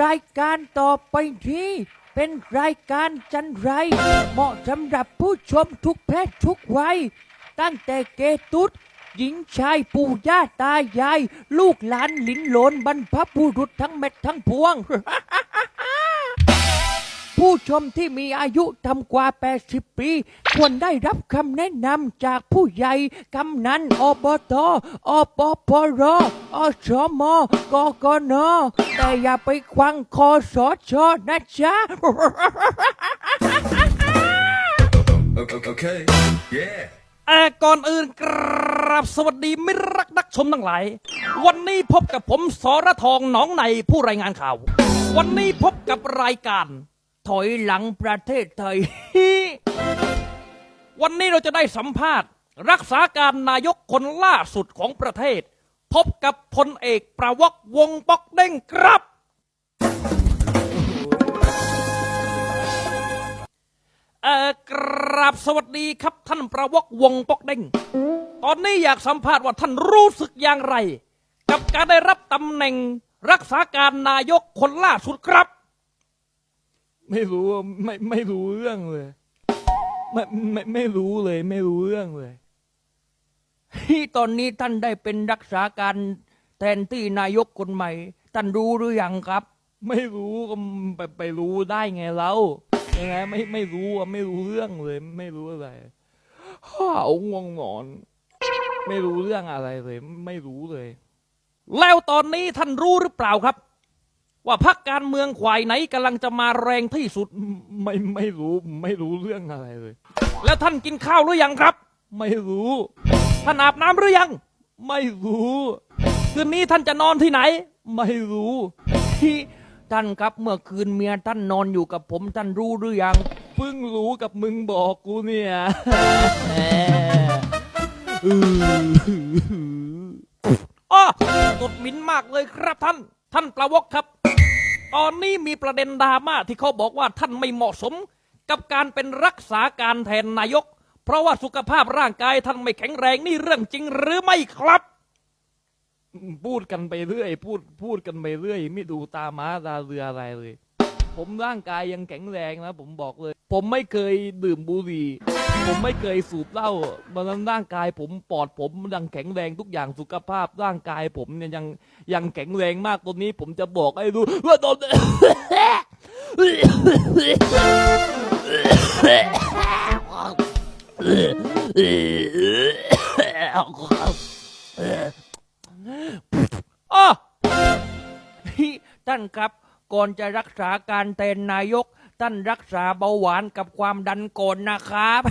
รายการต่อไปนี้เป็นรายการจันไร เหมาะสำหรับผู้ชมทุกเพศทุกวัย ตั้งแต่เกตุดหญิงชายปู่ย่าตายาย ลูกหลานหลินหลนบรรพบุรุษทั้งเม็ดทั้งพวง ชมที่มีอายุต่ำกว่า 80 ปี ควรได้รับคำแนะนำจากผู้ใหญ่กำนันอบตอปปรอสมกกนแต่อย่าไปควังคอสอชอนะจ๊ะ Okay. okay. Yeah. แต่ก่อนอื่นกราบสวัสดีมิตรรักนักชมทั้งหลาย วันนี้พบกับผมสรทองหนองในผู้รายงานข่าว วันนี้พบกับรายการ ถอยหลังประเทศไทย วันนี้เราจะได้สัมภาษณ์ รักษาการนายกคนล่าสุดของประเทศ พบกับพลเอกประวกวงปอกเด้งครับ เอ่อกราบสวัสดีครับท่านประวกวงปอกเด้งตอนนี้อยากสัมภาษณ์ว่าท่านรู้สึกอย่างไร กับการได้รับตำแหน่งรักษาการนายกคนล่าสุดครับ ไม่รู้ไม่ไม่รู้เรื่องเลย ไม่ไม่ไม่รู้เลย ไม่รู้เรื่องเลยที่ตอนนี้ท่านได้เป็นรักษาการแทนที่นายกคนใหม่ ท่านรู้หรือยังครับ ไม่รู้ก็ไปไปรู้ได้ไงเรายังไงไม่ไม่รู้อะไม่รู้เรื่องเลย ไม่รู้อะไรห้าวงวงนอน ไม่รู้เรื่องอะไรเลย ไม่รู้เลย แล้วตอนนี้ท่านรู้หรือเปล่าครับ ว่าพรรคการเมืองขวายไหนกำลังจะมาแรงที่สุดไม่ไม่รู้ไม่รู้เรื่องอะไรเลย แล้วท่านกินข้าวหรือยังครับ ไม่รู้ ท่านอาบน้ำหรือยัง ไม่รู้คืนนี้ท่านจะนอนที่ไหน ไม่รู้ที่ท่านครับเมื่อคืนเมียท่านนอนอยู่กับผมท่านรู้หรือยังเพิ่งรู้กับมึงบอกกูเนี่ยอ้อตดมินมากเลยครับท่าน ท่านประวกครับ ตอนนี้มีประเด็นดราม่าที่เขาบอกว่าท่านไม่เหมาะสม กับการเป็นรักษาการแทนนายก เพราะว่าสุขภาพร่างกายท่านไม่แข็งแรงนี่เรื่องจริงหรือไม่ครับ พูดกันไปเรื่อย พูดพูดกันไปเรื่อย ไม่ดูตาม้าตาเรืออะไรเลย ผมร่างกายยังแข็งแรงนะผมบอกเลย ผมไม่เคยดื่มบุหรี่ ผมไม่เคยสูบเหล้าดังนั้นร่างกายผมปอดผมยังแข็งแรงทุกอย่างสุขภาพร่างกายผมเนี่ยยังยังแข็งแรงมากตรงนี้ ผมจะบอกให้รู้ว่าตอนอ้อที่ท่านครับ ก่อนจะรักษาการเต้นนายก ท่านรักษาเบาหวานกับความดันก่อนนะครับ